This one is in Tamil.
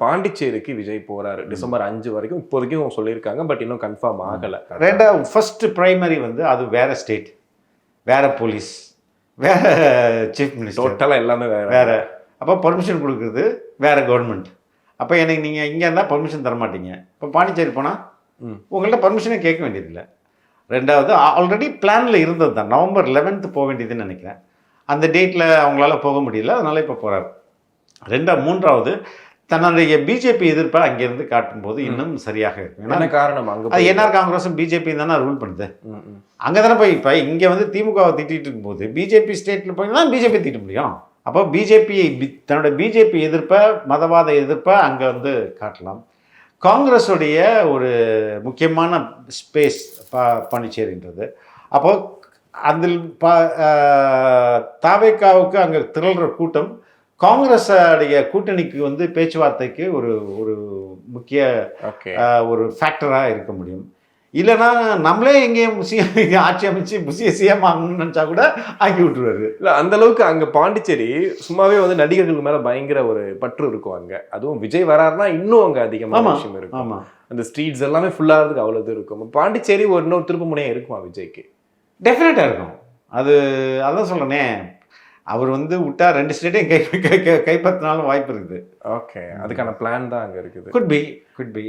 பாண்டிச்சேரிக்கு விஜய் போறாரு. டிசம்பர் அஞ்சு வரைக்கும் இப்போதைக்கும் சொல்லியிருக்காங்க பட் இன்னும் கன்ஃபார்ம் ஆகல. ரெண்டாவது ஃபர்ஸ்ட் பிரைமரி வந்து அது வேற ஸ்டேட் வேற போலீஸ் வேற சீஃப் மினிஸ்டர் டோட்டலா எல்லாமே வேற. வேற. அப்போ பர்மிஷன் கொடுக்குறது வேற கவர்மெண்ட் அப்போ எனக்கு நீங்கள் இங்கே இருந்தால் பர்மிஷன் தர மாட்டீங்க இப்போ பாண்டிச்சேரி போனால் ம். உங்கள்கிட்ட பர்மிஷனே கேட்க வேண்டியதில்லை. ரெண்டாவது ஆல்ரெடி பிளானில் இருந்தது தான். நவம்பர் லெவன்த்து போக வேண்டியதுன்னு நினைக்கிறேன். அந்த டேட்டில் அவங்களால போக முடியல. அதனால இப்போ போகிறாரு ரெண்டா மூன்றாவது தன்னுடைய பிஜேபி எதிர்ப்பை அங்கேருந்து காட்டும்போது இன்னும் சரியாக இருக்கும். என்ன காரணம்? அங்க அது என்ஆர் காங்கிரஸும் பிஜேபி தானே ரூல் பண்ணுது. அங்கே தானே போய் இப்போ இங்கே வந்து திமுகவை திட்டிட்டு இருக்கும்போது பிஜேபி ஸ்டேட்டில் போய் தான் பிஜேபி திட்ட முடியும். அப்போ பிஜேபி தன்னோட பிஜேபி எதிர்ப்பை மதவாத எதிர்ப்பை அங்கே வந்து காட்டலாம். காங்கிரஸுடைய ஒரு முக்கியமான ஸ்பேஸ் பா பாண்டிச்சேரின்றது அப்போ அதில் பா தாவேக்காவுக்கு அங்கே திரள்ற கூட்டம் காங்கிரஸுடைய கூட்டணிக்கு வந்து பேச்சுவார்த்தைக்கு ஒரு ஒரு முக்கிய ஒரு ஃபேக்டராக இருக்க முடியும். இல்லைன்னா நம்மளே எங்கேயும் சிஎம் ஆட்சி அமைச்சு புசிய சிஎம் ஆகணும்னு நினச்சா கூட ஆக்கி விட்டுருவாரு. இல்ல அந்த அளவுக்கு அங்க பாண்டிச்சேரி சும்மாவே வந்து நடிகர்கள் மேல பயங்கர ஒரு பற்று இருக்கும் அங்க. அதுவும் விஜய் வராருன்னா இன்னும் அங்க அதிகமான ஆமா. விஷயம் இருக்கும். ஆமாம் அந்த ஸ்ட்ரீட்ஸ் எல்லாமே ஃபுல்லாகிறதுக்கு அவ்வளவு இது இருக்கும். பாண்டிச்சேரி ஒரு இன்னொரு திருப்பு முனையா இருக்குமா விஜய்க்கு? டெஃபினட்டாக இருக்கும். அது அதான் சொல்கிறேனே அவர் வந்து விட்டா ரெண்டு ஸ்டேட்டையும் கை கைப்பற்றினாலும் வாய்ப்பு இருக்குது. ஓகே அதுக்கான பிளான் தான் அங்க இருக்குது. Could be could be